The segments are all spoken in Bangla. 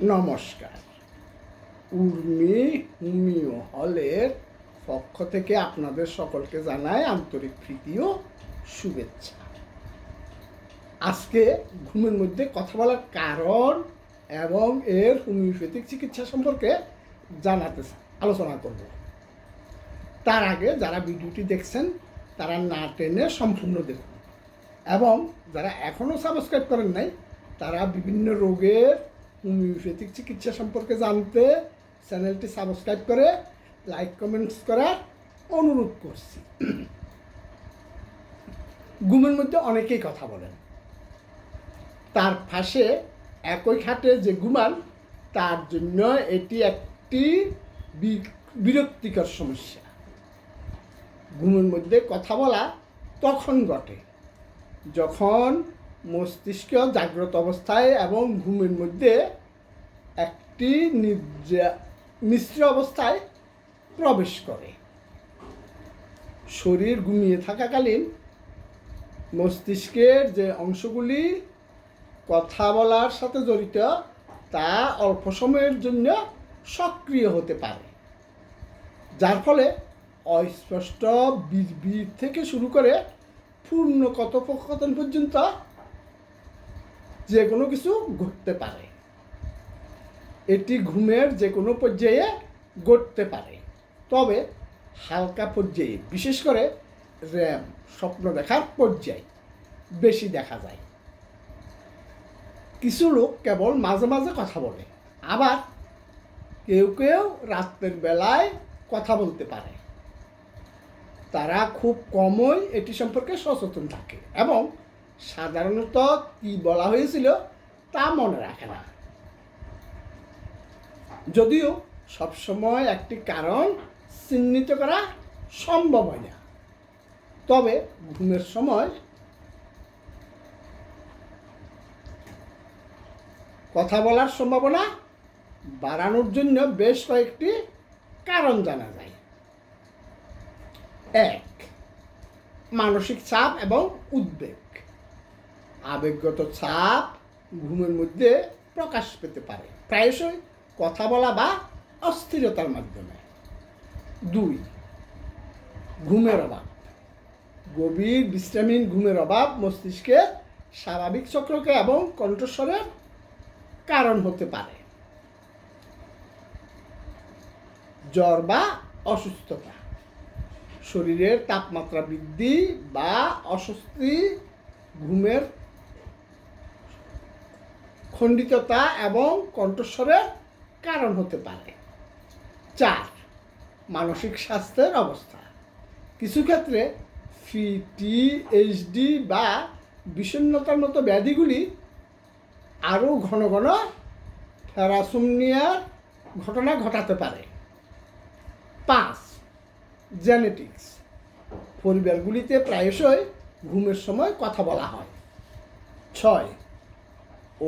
নমস্কার। উর্মি হোমিও হলের পক্ষ থেকে আপনাদের সকলকে জানায় আন্তরিক প্রীতি ও শুভেচ্ছা। আজকে ঘুমের মধ্যে কথা বলার কারণ এবং এর হোমিওপ্যাথিক চিকিৎসা সম্পর্কে জানাতে আলোচনা করব। তার আগে যারা ভিডিওটি দেখছেন, তারা না টেনে সম্পূর্ণ দেখুন। এবং যারা এখনও সাবস্ক্রাইব করেন নাই, তারা বিভিন্ন রোগের হোমিওপ্যাথিক চিকিৎসা সম্পর্কে জানতে চ্যানেলটি সাবস্ক্রাইব করে লাইক, কমেন্টস করার অনুরোধ করছি। ঘুমের মধ্যে অনেকেই কথা বলেন। তার পাশে একই খাটে যে ঘুমান তার জন্য এটি একটি বিরক্তিকর সমস্যা। ঘুমের মধ্যে কথা বলা তখন ঘটে, যখন মস্তিষ্ক জাগ্রত অবস্থায় এবং ঘুমের মধ্যে একটি মিশ্র অবস্থায় প্রবেশ করে। শরীর ঘুমিয়ে থাকাকালীন মস্তিষ্কের যে অংশগুলি কথা বলার সাথে জড়িত, তা অল্প সময়ের জন্য সক্রিয় হতে পারে। যার ফলে অস্পষ্ট বিড়বিড় থেকে শুরু করে পূর্ণ কথোপকথন পর্যন্ত যে কোনো কিছু ঘটতে পারে। এটি ঘুমের যে কোনো পর্যায়ে ঘটতে পারে। তবে হালকা পর্যায়ে, বিশেষ করে র্যাম স্বপ্ন দেখার পর্যায়ে বেশি দেখা যায়। কিছু লোক কেবল মাঝে মাঝে কথা বলে, আবার কেউ কেউ রাত্রের বেলায় কথা বলতে পারে। তারা খুব কমই এটি সম্পর্কে সচেতন থাকে এবং সাধারণত কি বলা হয়েছিল তা মনে রাখে না। যদিও সবসময় একটি কারণ চিহ্নিত করা সম্ভব হয় না। তবে ঘুমের সময় কথা বলার সম্ভাবনা বাড়ানোর জন্য বেশ কয়েকটি কারণ জানা যায়। এক, মানসিক চাপ এবং উদ্বেগ। আবেগগত চাপ ঘুমের মধ্যে প্রকাশ পেতে পারে। প্রায়শই কথা বলা বা অস্থিরতার মাধ্যমে। দুই, ঘুমের অভাব। গভীর বিশ্রামীন ঘুমের অভাব মস্তিষ্কের স্বাভাবিক চক্রকে এবং কণ্ঠস্বরের কারণ হতে পারে। জ্বর বা অসুস্থতা। শরীরের তাপমাত্রা বৃদ্ধি বা অস্বস্তি, ঘুমের খণ্ডিততা এবং কণ্ঠস্বরের কারণ হতে পারে। চার, মানসিক স্বাস্থ্যের অবস্থা। কিছু ক্ষেত্রে পিটিএইচডি বা বিষণ্ণতার মতো ব্যাধিগুলি আরও ঘন ঘন ফ্যারাসোমনিয়ার ঘটনা ঘটাতে পারে। পাঁচ, জেনেটিক্স। পরিবারগুলিতে প্রায়শই ঘুমের সময় কথা বলা হয়। ছয়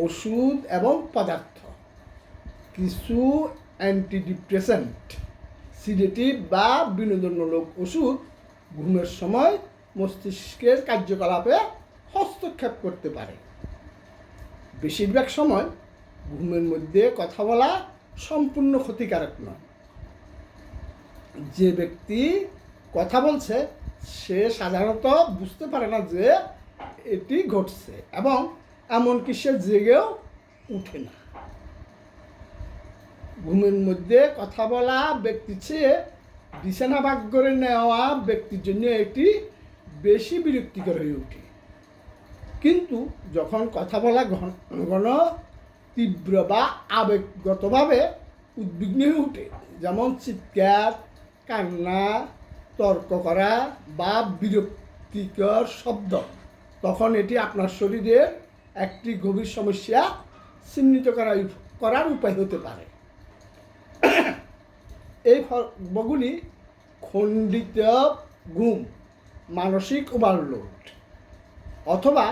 ওষুধ এবং পদার্থ। কিছু অ্যান্টিডিপ্রেসেন্ট সিডেটিভ বা বিনোদনমূলক ওষুধ ঘুমের সময় মস্তিষ্কের কার্যকলাপে হস্তক্ষেপ করতে পারে। বেশিরভাগ সময় ঘুমের মধ্যে কথা বলা সম্পূর্ণ ক্ষতিকারক নয়। যে ব্যক্তি কথা বলছে, সে সাধারণত বুঝতে পারে না যে এটি ঘটছে এবং এমনকি সে জেগেও উঠে না। ঘুমের মধ্যে কথা বলা ব্যক্তির চেয়ে বিছানা ভাগ করে নেওয়া ব্যক্তির জন্য এটি বেশি বিরক্তিকর হয়ে ওঠে। কিন্তু যখন কথা বলা ঘন ঘন, তীব্র বা আবেগগতভাবে উদ্বিগ্ন হয়ে ওঠে, যেমন চিৎকার, কান্না, তর্ক করা বা বিরক্তিকর শব্দ, তখন এটি আপনার শরীরের একটি গভীর সমস্যা চিহ্নিত করা করার উপায় হতে পারে। এই বগুলি খণ্ডিত ঘুম, মানসিক ওভারলোড অথবা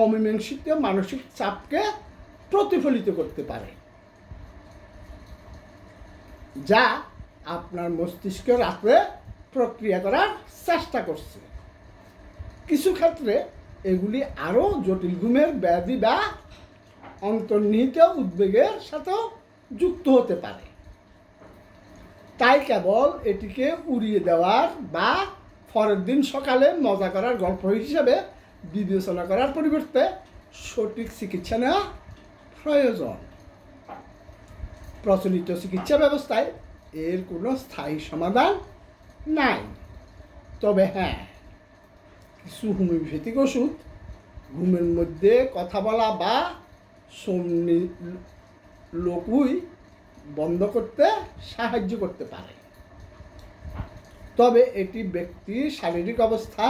অমীমাংসিত মানসিক চাপকে প্রতিফলিত করতে পারে, যা আপনার মস্তিষ্ক রাত্রে প্রক্রিয়া করার চেষ্টা করছে। কিছু ক্ষেত্রে এগুলি আরও জটিল ঘুমের ব্যাধি বা অন্তর্নিহিত উদ্বেগের সাথেও যুক্ত হতে পারে। তাই কেবল এটিকে উড়িয়ে দেওয়ার বা পরের দিন সকালে মজা করার গল্প হিসেবে বিবেচনা করার পরিবর্তে সঠিক চিকিৎসা নেওয়া প্রয়োজন। প্রচলিত চিকিৎসা ব্যবস্থায় এর কোনো স্থায়ী সমাধান নাই। তবে হ্যাঁ কিছু হোমিওপ্যাথিক ওষুধ, ঘুমের মধ্যে কথা বলা বা সমনি লোকুই বন্ধ করতে সাহায্য করতে পারে। তবে এটি ব্যক্তির শারীরিক অবস্থা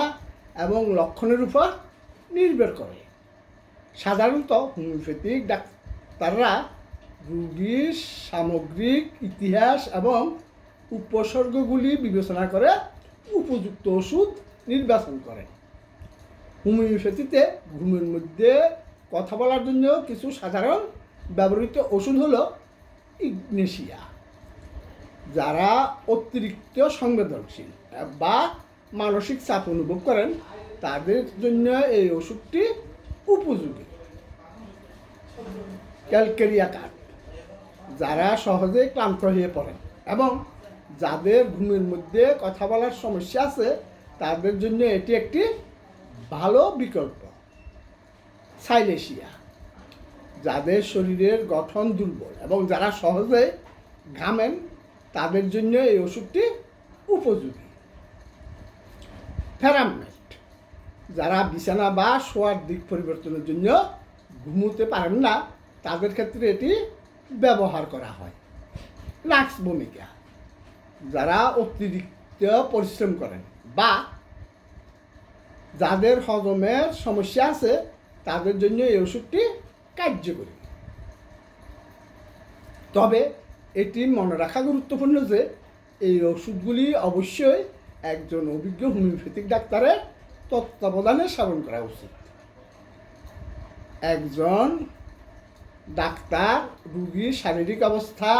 এবং লক্ষণের উপর নির্ভর করে। সাধারণত হোমিওপ্যাথিক ডাক্তাররা রোগীর সামগ্রিক ইতিহাস এবং উপসর্গগুলি বিবেচনা করে উপযুক্ত ওষুধ নির্বাচন করেন। হোমিওপ্যাথিতে ঘুমের মধ্যে কথা বলার জন্য কিছু সাধারণ ব্যবহৃত ওষুধ হলো ইগনেশিয়া। যারা অতিরিক্ত সংবেদনশীল বা মানসিক চাপ অনুভব করেন, তাদের জন্য এই ওষুধটি উপযোগী। ক্যালকেরিয়া কাঠ যারা সহজে ক্লান্ত হয়ে পড়েন এবং যাদের ঘুমের মধ্যে কথা বলার সমস্যা আছে, তাদের জন্য এটি একটি ভালো বিকল্প। সাইলেশিয়া, যাদের শরীরের গঠন দুর্বল এবং যারা সহজে ঘামেন, তাদের জন্য এই ওষুধটি উপযোগী। ফেরামেট, যারা বিছানা বা শোয়ার দিক পরিবর্তনের জন্য ঘুমোতে পারেন না, তাদের ক্ষেত্রে এটি ব্যবহার করা হয়। নাক্স ভূমিকা, যারা অতিরিক্ত পরিশ্রম করেন বা যাদের হজমের সমস্যা আছে, তাদের জন্য এই ওষুধটি কার্যকরী। তবে এটি মনে রাখা গুরুত্বপূর্ণ যে, এই ওষুধগুলি অবশ্যই একজন অভিজ্ঞ হোমিওপ্যাথিক ডাক্তারের তত্ত্বাবধানে সেবন করা উচিত। একজন ডাক্তার রুগীর শারীরিক অবস্থা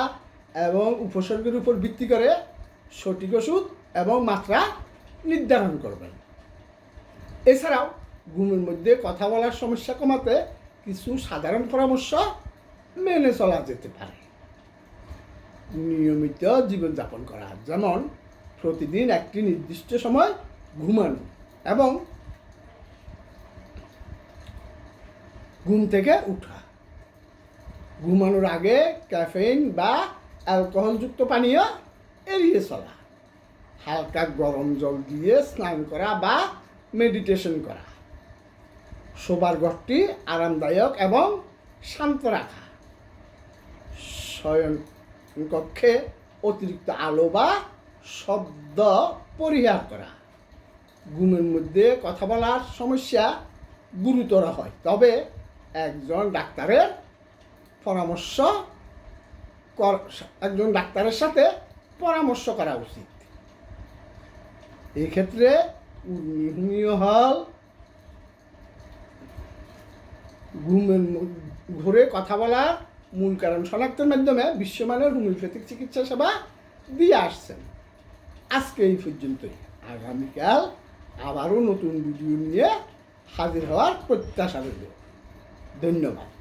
এবং উপসর্গের উপর ভিত্তি করে সঠিক ওষুধ এবং মাত্রা নির্ধারণ করবেন। এছাড়াও ঘুমের মধ্যে কথা বলার সমস্যা কমাতে কিছু সাধারণ পরামর্শ মেনে চলা যেতে পারে। নিয়মিত জীবনযাপন করা, যেমন প্রতিদিন একটি নির্দিষ্ট সময় ঘুমানো এবং ঘুম থেকে উঠা। ঘুমানোর আগে ক্যাফেইন বা অ্যালকোহলযুক্ত পানীয় এড়িয়ে চলা। হালকা গরম জল দিয়ে স্নান করা বা মেডিটেশন করা। শোবার ঘরটি আরামদায়ক এবং শান্ত রাখা। শয়ন কক্ষে অতিরিক্ত আলো বা শব্দ পরিহার করা। ঘুমের মধ্যে কথা বলার সমস্যা গুরুতর হয়, তবে একজন ডাক্তারের পরামর্শ একজন ডাক্তারের সাথে পরামর্শ করা উচিত। এই ক্ষেত্রে হোমিও হল, ঘুমের ঘুরে কথা বলার মূল কারণ শনাক্তের মাধ্যমে বিশ্বমানের হোমিওপ্যাথিক চিকিৎসা সেবা দিয়ে আসছেন। আজকে এই পর্যন্তই। আগামীকাল আবারও নতুন ভিডিও নিয়ে হাজির হওয়ার প্রত্যাশা রইল। ধন্যবাদ।